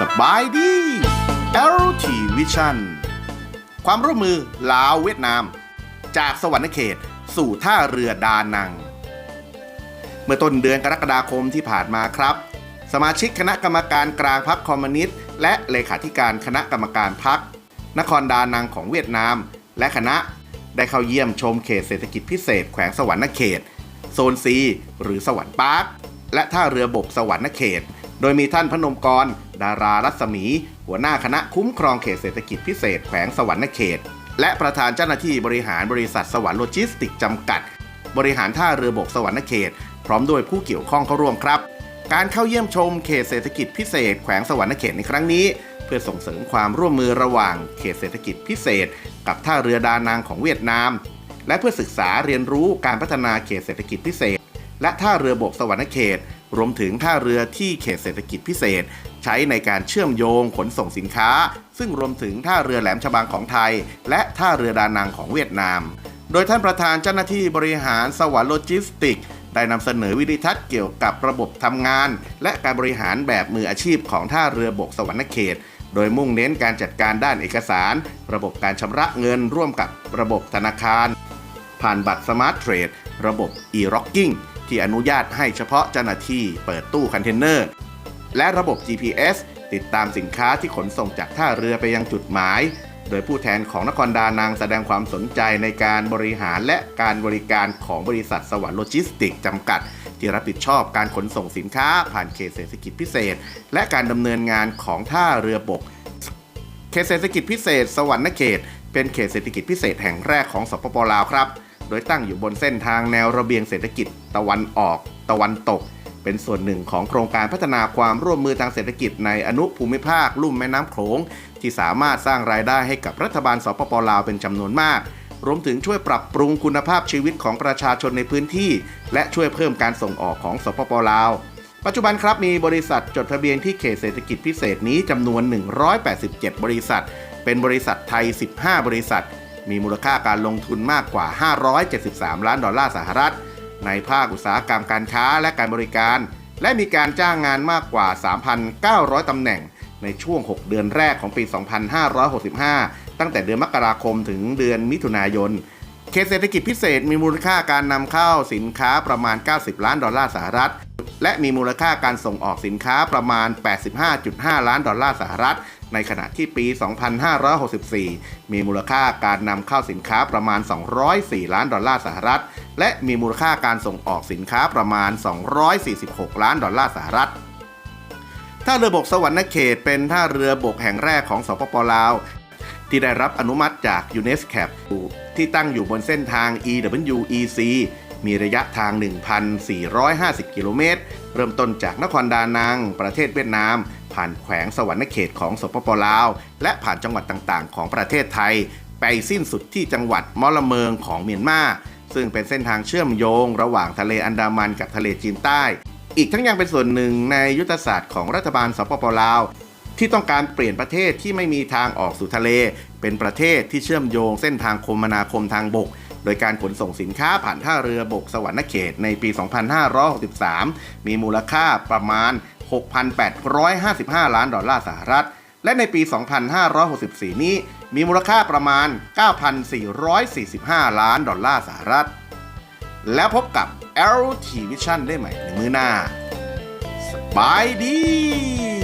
สบายดี l t Vision ความร่วมมือลาวเวียดนาม จากสวรรณเขตสู่ท่าเรือดานัง เมื่อต้นเดือนกรกฎาคมที่ผ่านมาครับ สมาชิกคณะกรรมการกลางพรรคคอมมิวนิสต์และเลขาธิการคณะกรรมการพรรคนครดานังของเวียดนาม และคณะได้เข้าเยี่ยมชมเขตเศรษฐกิจพิเศษแขวงสวรรณเขต โซนซีหรือสวรรค์ปาร์คและท่าเรือบกสวรรณเขต โดยมีท่านพนมกร ดารารัศมี หัวหน้าคณะคุ้มครองเขตเศรษฐกิจพิเศษแขวงสวรรณเขต และประธานเจ้าหน้าที่บริหารบริษัทสวรรค์โลจิสติกจำกัด บริหารท่าเรือบกสวรรณเขต พร้อมด้วยผู้เกี่ยวข้องเข้าร่วมครับ การเข้าเยี่ยมชมเขตเศรษฐกิจพิเศษแขวงสวรรณเขตในครั้งนี้ เพื่อส่งเสริมความร่วมมือระหว่างเขตเศรษฐกิจพิเศษ กับท่าเรือดานังของเวียดนาม และเพื่อศึกษาเรียนรู้การพัฒนาเขตเศรษฐกิจพิเศษ และท่าเรือบกสวรรณเขต รวมถึงท่าเรือที่เขตเศรษฐกิจพิเศษ ใช้ในการเชื่อมโยงขนส่งสินค้า ซึ่งรวมถึงท่าเรือแหลมฉบังของไทย และท่าเรือดานังของเวียดนาม โดยท่านประธานเจ้าหน้าที่บริหารสวรรค์โลจิสติกส์ได้นำเสนอวิดีทัศน์เกี่ยวกับระบบทำงาน และการบริหารแบบมืออาชีพของท่าเรือบกสวรรณเขต โดยมุ่งเน้นการจัดการด้านเอกสาร ระบบการชำระเงินร่วมกับระบบธนาคาร ผ่านบัตรสมาร์ทเทรดระบบ e-rocking ที่อนุญาตให้เฉพาะเจ้าหน้าที่เปิดตู้คอนเทนเนอร์ และระบบ GPS ติดตามสินค้าที่ขนส่งจากท่าเรือไปยังจุดหมาย โดยผู้แทนของนครดานังแสดงความสนใจในการบริหารและการบริการของบริษัทสวรรค์โลจิสติกส์จำกัด ที่รับผิดชอบการขนส่งสินค้าผ่านเขตเศรษฐกิจพิเศษ และการดำเนินงานของท่าเรือบกเขตเศรษฐกิจพิเศษ สวรรณเขต เป็นเขตเศรษฐกิจพิเศษแห่งแรกของสปปลาวครับ โดยตั้งอยู่บนเส้นทางแนวระเบียงเศรษฐกิจตะวันออก ตะวันตก เป็นส่วนหนึ่งของโครงการพัฒนาความร่วมมือทางเศรษฐกิจในอนุภูมิภาคลุ่มแม่น้ำโขง ที่สามารถสร้างรายได้ให้กับรัฐบาลสปปลาวเป็นจำนวนมากรวมถึงช่วยปรับปรุงคุณภาพชีวิตของประชาชนในพื้นที่ และช่วยเพิ่มการส่งออกของสปปลาว ปัจจุบันครับมีบริษัทจดทะเบียนที่เขตเศรษฐกิจพิเศษนี้จำนวน 187 บริษัท เป็นบริษัทไทย 15 บริษัท มีมูลค่าการลงทุนมากกว่า 573 ล้านดอลลาร์สหรัฐ ในภาคอุตสาหกรรมการค้าและการบริการ และมีการจ้างงานมากกว่า 3,900 ตำแหน่งในช่วง 6 เดือนแรกของปี 2565 ตั้งแต่เดือนมกราคมถึงเดือนมิถุนายน เขตเศรษฐกิจพิเศษมีมูลค่าการนำเข้าสินค้าประมาณ 90 ล้านดอลลาร์สหรัฐ และมีมูลค่าการส่งออกสินค้าประมาณ 85.5 ล้านดอลลาร์สหรัฐ ในขณะที่ปี 2564 มีมูลค่าการนำเข้าสินค้าประมาณ 204 ล้านดอลลาร์สหรัฐ และมีมูลค่าการส่งออกสินค้าประมาณ 246 ล้านดอลลาร์สหรัฐ ท่าเรือบกสวรรณเขตเป็นท่าเรือบกแห่งแรกของสปปลาว ที่ได้รับอนุมัติจาก UNESCO ที่ตั้งอยู่บนเส้นทาง EWEC มีระยะทาง 1,450 กิโลเมตร เริ่มต้นจากนครดานัง ประเทศเวียดนาม ผ่านแขวงสวรรณเขตของสปปลาว และผ่านจังหวัดต่างๆ ของประเทศไทย ไปสิ้นสุดที่จังหวัดมอละเมิงของเมียนมา ซึ่งเป็นเส้นทางเชื่อมโยง ระหว่างทะเลอันดามันกับทะเลจีนใต้ อีกทั้งยังเป็นส่วนหนึ่งในยุทธศาสตร์ของรัฐบาลสปปลาว ที่ต้องการเปลี่ยนประเทศที่ไม่มีทางออกสู่ทะเล เป็นประเทศที่เชื่อมโยงเส้นทางคมนาคมทางบกโดยการขนส่งสินค้าผ่านท่าเรือบกสวรรณเขตในปี 2563 มีมูลค่าประมาณ 6,855 ล้านดอลลาร์สหรัฐ และในปี 2564 นี้มีมูลค่าประมาณ 9,445 ล้านดอลลาร์สหรัฐ แล้วพบกับ LT Vision ได้ใหม่ในมือหน้า สบายดี